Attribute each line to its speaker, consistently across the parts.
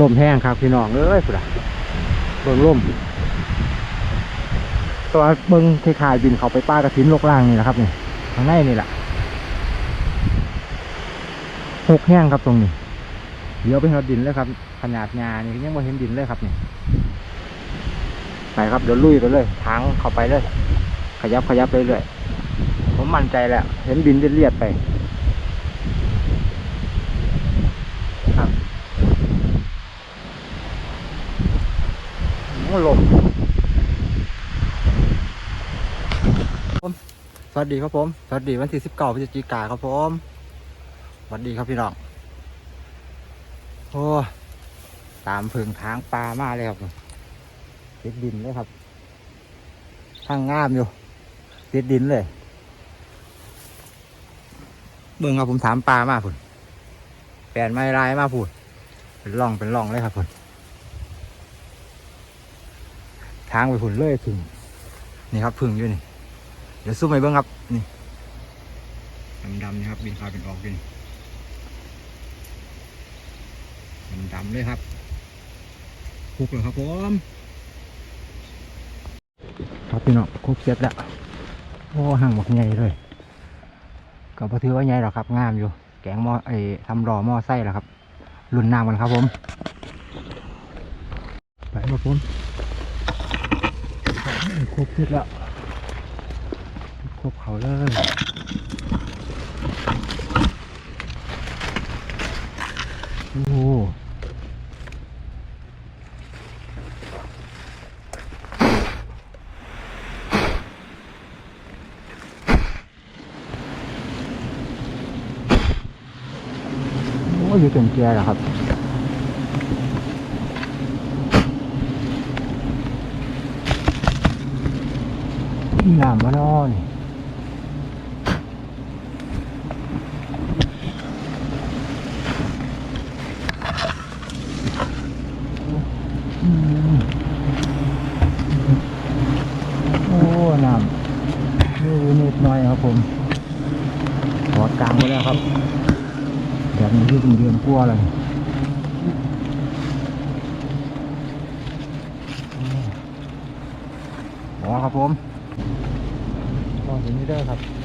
Speaker 1: ลมแห้งครับพี่น้องเอ้ยพุ่นอะเบิ่งลมตัวเบิ่งคล้ายบินเขาไปป้ากระถินลกล่างนี่แหละครับนี่ข้างในนี่แหละหกแห้งครับตรงนี้เดี๋ยวไปเห็นดินเลยครับ ขนาดงานี่ยังไม่เห็นดินเลยครับนี่ไปครับเดี๋ยวลุยไปเลยทางเข้าไปเลย ขยับขยับเรื่อยๆผมมั่นใจแล้ว เห็นดินเลียดๆไป ครับ โอ้ลมสวัสดีครับผม สวัสดีวันที่สิบเก้าพฤศจิกาครับผม สวัสดีครับพี่น้อง โอ้ ตามเพิงทางปลามาเลยครับติดดินเลยครับทางงามอยู่ติดดินเลย เบิ่งครับผมถามปลามาพุ่นแปลนไม้ลายมาพูดเป็นร่องเป็นร่องเลยครับพุ่น ทางไปพุ่นเลยพึ่งนี่ครับพึ่งอยู่นี่เดี๋ยวซุ่มไปเบิ้งครับนี่ดำๆนี่ครับบินพาเป็นออกดินดำๆเลยครับคุกเลยครับผมครับพี่น้องคุกเสร็จแล้วโอ้ห่างบักใหญ่เลยก็บ่ถือว่าใหญ่หรอกครับงามอยู่ แกงหม้อไอ้ทำรอหม้อไส้แหละครับรุ่นน้ำกันครับผมไปครับผม ครบเสร็จแล้วครบเขาเลยโอ้โหโอ้อยู่เต็มแก่แล้วครับ น้ำมานอนอืมโอ้น้ำนี่นิดหน่อยครับผมหอดกลางไปแล้วครับแบบนี้ที่เป็นเดือนกลัวเลยอ๋อครับผม องเห็นนี่ได้ครับ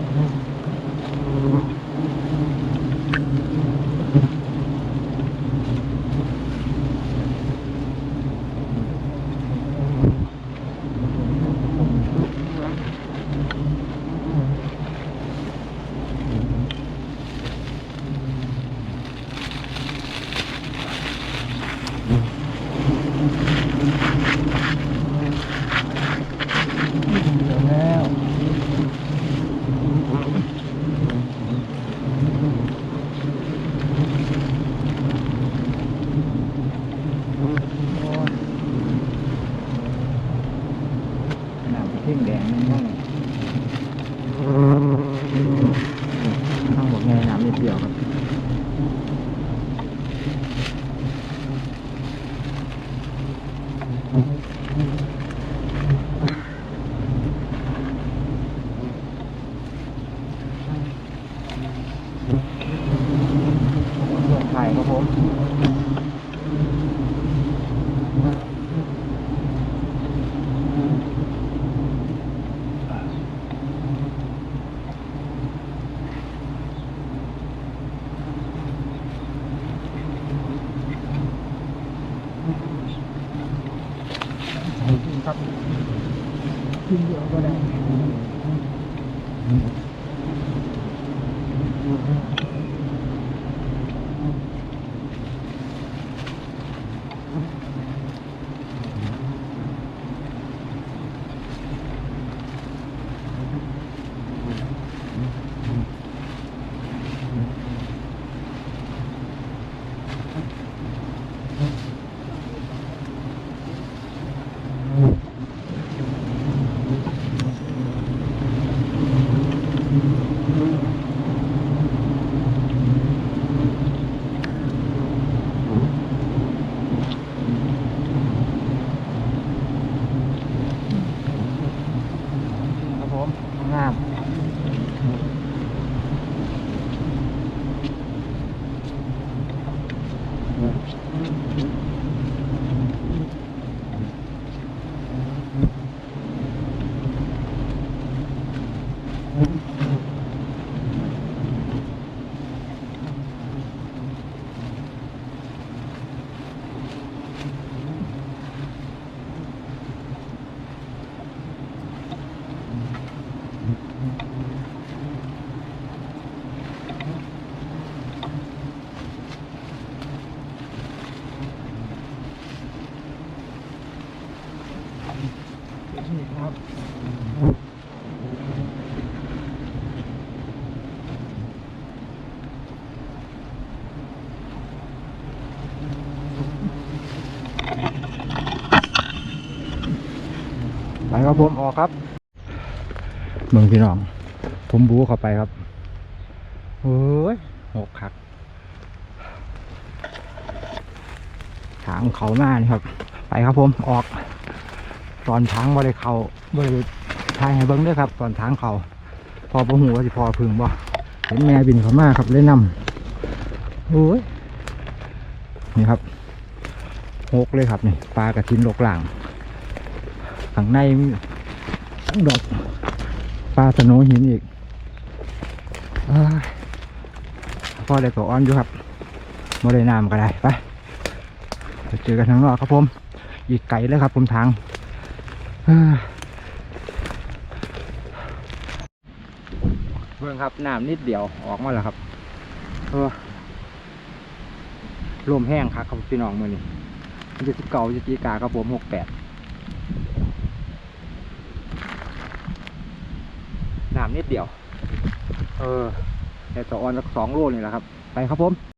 Speaker 1: Mm-hmm. ครับกินเยอะก็ได้ งาม ครับผมออกครับเมืองพี่น้อง ผมบูเข้าไปครับเฮ้ยหกคักทางเขามานี่ครับ ไปครับผมออก ตอนทางบ่ได้เขาบ่ได้ทายให้เบิ้งด้วยครับ ตอนทางเขาพอประหูว่าสิพอพึงบ่เห็นแม่บินเขามาครับเลยนนำโอ้ยนี่ครับหกเลยครับนี่ปลากระทินลกหลัง ข้างในตั้งดอกปลาสโนหินอีกอพอได้ตัวอ่อนอยู่ครับบ่ได้น้ำก็ได้ไปเจอกันทางนอกครับผม อีกไกลเลยครับผมทางเอ้อเบิ่งครับน้ำนิดเดียวออกมาแล้วครับเออลมแห้งครับครับพี่น้องมือนี้มันจะเก่าจะจีกาครับผมหกแปดน้ำ นิดเดียว เออแต่ต่อออนสักสองโลนี่แหละครับ ไปครับผม